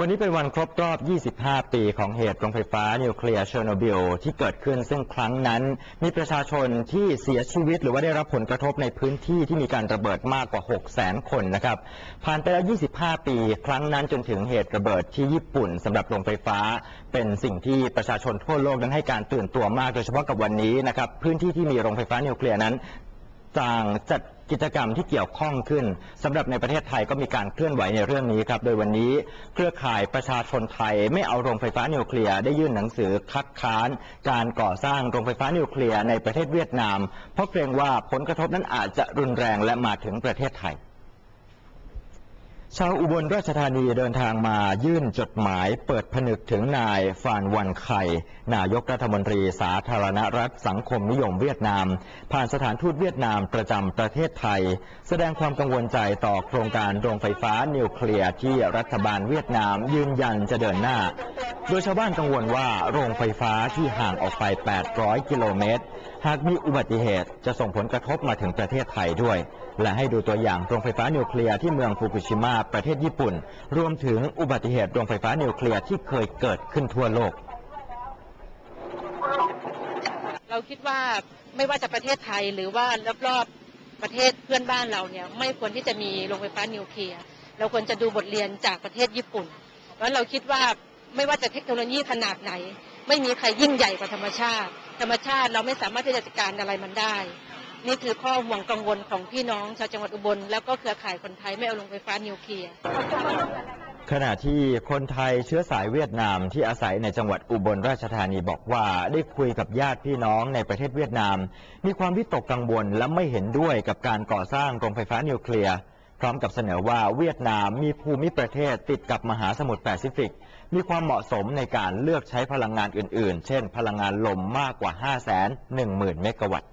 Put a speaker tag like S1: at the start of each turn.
S1: วันนี้เป็นวันครบรอบ 25 ปีของเหตุโรงไฟฟ้านิวเคลียร์เชอร์โนบิลที่เกิดขึ้น ซึ่งครั้งนั้นมีประชาชนที่เสียชีวิต หรือว่าได้รับผลกระทบในพื้นที่ที่มีการระเบิดมากกว่า 600,000 คนนะครับ ผ่านไปแล้ว 25 ปี ครั้งนั้นจนถึงเหตุระเบิดที่ญี่ปุ่นสำหรับโรงไฟฟ้า เป็นสิ่งที่ประชาชนทั่วโลกนั้นให้การตื่นตัวมาก โดยเฉพาะกับวันนี้นะครับ พื้นที่ที่มีโรงไฟฟ้านิวเคลียร์นั้น ต่างจัดกิจกรรมที่เกี่ยวข้องขึ้นสำหรับในประเทศไทยก็มีการเคลื่อนไหวในเรื่องนี้ครับ โดยวันนี้เครือข่ายประชาชนไทย ไม่เอาโรงไฟฟ้านิวเคลียร์ได้ยื่นหนังสือคัดค้าน การก่อสร้างโรงไฟฟ้านิวเคลียร์ในประเทศเวียดนาม เพราะเกรงว่าผลกระทบนั้นอาจจะรุนแรงและมาถึงประเทศไทย ชาวอุบลราชธานีเดินทางมายื่นจดหมายเปิดผนึกถึงนายฟานวันไข่ นายกรัฐมนตรีสาธารณรัฐสังคมนิยมเวียดนาม ผ่านสถานทูตเวียดนามประจำประเทศไทย แสดงความกังวลใจต่อโครงการโรงไฟฟ้านิวเคลียร์ที่รัฐบาลเวียดนามยืนยันจะเดินหน้า โดยชาวบ้านกังวลว่าโรงไฟฟ้าที่ห่างออกไป 800 กิโลเมตร หากมีอุบัติเหตุจะส่งผลกระทบมาถึงประเทศไทยด้วย และให้ดูตัวอย่างโรงไฟฟ้านิวเคลียร์ที่เมืองฟุกุชิมะประเทศญี่ปุ่น รวมถึงอุบัติเหตุโรงไฟฟ้านิวเคลียร์ที่เคยเกิดขึ้นทั่วโลก
S2: เราคิดว่าไม่ว่าจะประเทศไทยหรือว่ารอบๆประเทศเพื่อนบ้านเราเนี่ยไม่ควรที่จะมีโรงไฟฟ้านิวเคลียร์เราควรจะดูบทเรียนจากประเทศญี่ปุ่น แล้วเราคิดว่าไม่ว่าจะเทคโนโลยีขนาดไหน ไม่มีใครยิ่งใหญ่กว่าธรรมชาติ ธรรมชาติเราไม่สามารถที่จะจัดการอะไรมันได้ นี่คือข้อห่วงกังวลของพี่น้องชาวจังหวัดอุบลแล้วก็เครือข่ายคนไทยไม่เอาโรงไฟฟ้านิวเคลียร์
S1: ขณะที่คนไทยเชื้อสายเวียดนามที่อาศัยในจังหวัดอุบลราชธานีบอกว่าได้คุยกับญาติพี่น้องในประเทศเวียดนาม มีความวิตกกังวลและไม่เห็นด้วยกับการก่อสร้างโรงไฟฟ้านิวเคลียร์พร้อมกับเสนอว่าเวียดนามมีภูมิประเทศติดกับมหาสมุทรแปซิฟิก มีความเหมาะสมในการเลือกใช้พลังงานอื่น ๆ เช่น พลังงานลมมากกว่า 5 1 0 0 0 0 เมกะวัตต์